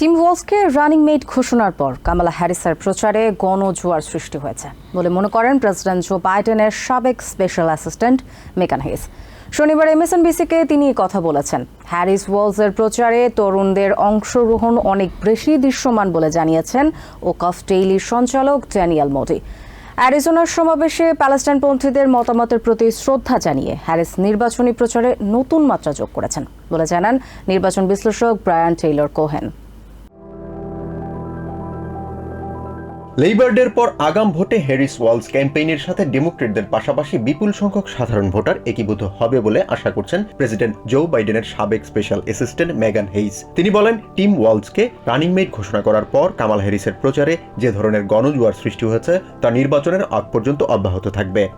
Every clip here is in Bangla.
টিম ওয়ালসকে রানিং মেট ঘোষণার পর কামালা হ্যারিসের প্রচারে গণজোয়ার সৃষ্টি হয়েছে বলে মনে করেন প্রেসিডেন্ট জো বাইডেনের সাবেক স্পেশাল অ্যাসিস্ট্যান্ট মেকান হেস শনিবার এমএসএনবিসিকে তিনি কথা বলেছেন। হ্যারিস ওয়ালসের প্রচারে তরুণদের অংশগ্রহণ অনেক বেশি দৃশ্যমান বলে জানিয়েছেন ও কফ ডেইলির সঞ্চালক ড্যানিয়েল মোদি। অ্যারিজোনার সমাবেশে প্যালেস্টাইনপন্থীদের মতামতের প্রতি শ্রদ্ধা জানিয়ে হ্যারিস নির্বাচনী প্রচারে নতুন মাত্রা যোগ করেছেন বলে জানান নির্বাচন বিশ্লেষক ব্রায়ান টেইলর কোহেন। লেইবার্ডের পর আগাম ভোটে হ্যারিস ওয়ালস ক্যাম্পেইনের সাথে ডেমোক্রেটদের পাশাপাশি বিপুল সংখ্যক সাধারণ ভোটার একীভূত হবে বলে আশা করছেন প্রেসিডেন্ট জো বাইডেনের সাবেক স্পেশাল অ্যাসিস্ট্যান্ট মেগান হেইস তিনি বলেন টিম ওয়ালসকে রানিং মেট ঘোষণা করার পর কামাল হ্যারিসের প্রচারে যে ধরনের গণজোয়ার সৃষ্টি হয়েছে তা নির্বাচনের আগ পর্যন্ত অব্যাহত থাকবে.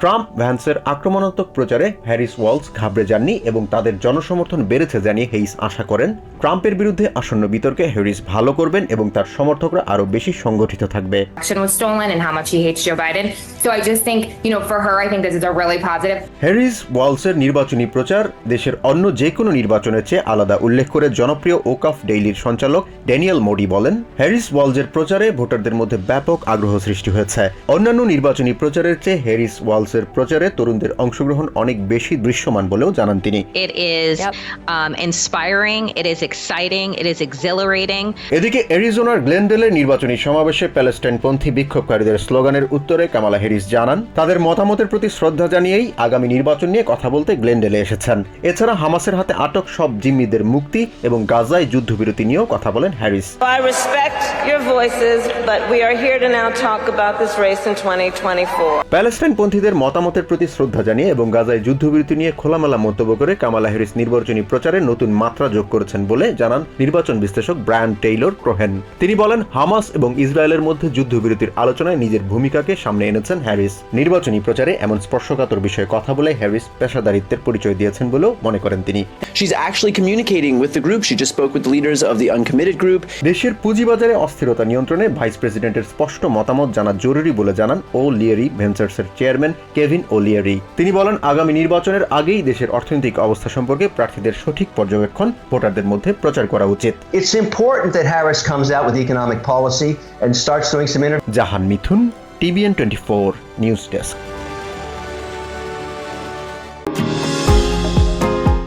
ট্রাম্প ভ্যান্সের আক্রমণাত্মক প্রচারে হ্যারিস ওয়ালস ঘাবড়ে যাননি এবং তাদের জনসমর্থন বেড়েছে জানিয়ে হেইস আশা করেন। ট্রাম্পের বিরুদ্ধে আসন্ন বিতর্কে হ্যারিস ভালো করবেন এবং তার সমর্থকরা আরও বেশি সংগঠিত থাকবে. হ্যারিস ওয়ালসের নির্বাচনী প্রচার দেশের অন্য যে কোনো নির্বাচনের চেয়ে আলাদা উল্লেখ করে জনপ্রিয় ওকাফ ডেইলির সঞ্চালক ড্যানিয়েল মোডি বলেন হ্যারিস ওয়ালসের প্রচারে ভোটারদের মধ্যে ব্যাপক আগ্রহ সৃষ্টি হয়েছে অন্যান্য নির্বাচনী প্রচারের চেয়ে হ্যারিস ওয়ালসের প্রচারে তরুণদের অংশগ্রহণ অনেক বেশি দৃশ্যমান বলেও জানান তিনি It is Yep. um, inspiring, it is exciting, it is exhilarating. এদিকে অ্যারিজোনার গ্লেনডেলের নির্বাচনী সমাবেশে প্যালেস্টাইনপন্থী বিক্ষোভকারীদের স্লোগানের উত্তরে কামালা হ্যারিস জানান তাদের মতামতের প্রতি শ্রদ্ধা জানিয়েই আগামী নির্বাচন নিয়ে কথা বলতে গ্লেনডেলে এসেছেন এছাড়া হামাসের হাতে আটক সব জিম্মিদের মুক্তি এবং গাজায় যুদ্ধবিরতি নিয়েও কথা বলেন Harris I respect your voices, but we are here to now talk about this race in 2024. প্যালেস্টাইনপন্থীদের মতামতের প্রতি শ্রদ্ধা জানিয়ে এবং গাজায় যুদ্ধবিরতি নিয়ে খোলামেলা মন্তব্য করে কামালা হ্যারিস নির্বাচনী প্রচারে নতুন মাত্রা যোগ করেছেন বলে জানান নির্বাচন বিশ্লেষক ব্রায়ান টেইলর ক্রোহেন। তিনি বলেন, হামাস এবং ইসরায়েলের মধ্যে যুদ্ধবিরতির আলোচনায় নিজের ভূমিকাকে সামনে এনেছেন হ্যারিস। নির্বাচনী প্রচারে এমন স্পর্শকাতর বিষয়ে কথা বলে হ্যারিস পেশাদারিত্বের পরিচয় দিয়েছেন বলেও মনে করেন তিনি। She's actually communicating with the group. She just spoke with the leaders of the uncommitted group. দেশের পুঁজিবাজারে অস্থিরতা নিয়ন্ত্রণে ভাইস প্রেসিডেন্টের স্পষ্ট মতামত জানা জরুরি বলে জানান ও লিয়ারি ভেঞ্চার্সের চেয়ারম্যান কেভিন ও লিয়ারি তিনি বলেন আগামী নির্বাচনের আগেই দেশের অর্থনৈতিক অবস্থা সম্পর্কে প্রার্থীদের সঠিক পর্যবেক্ষণ ভোটারদের মধ্যে প্রচার করা উচিত It's important that Harris comes out with economic policy and starts doing some inter- Jahan Mithun TVN twenty four news desk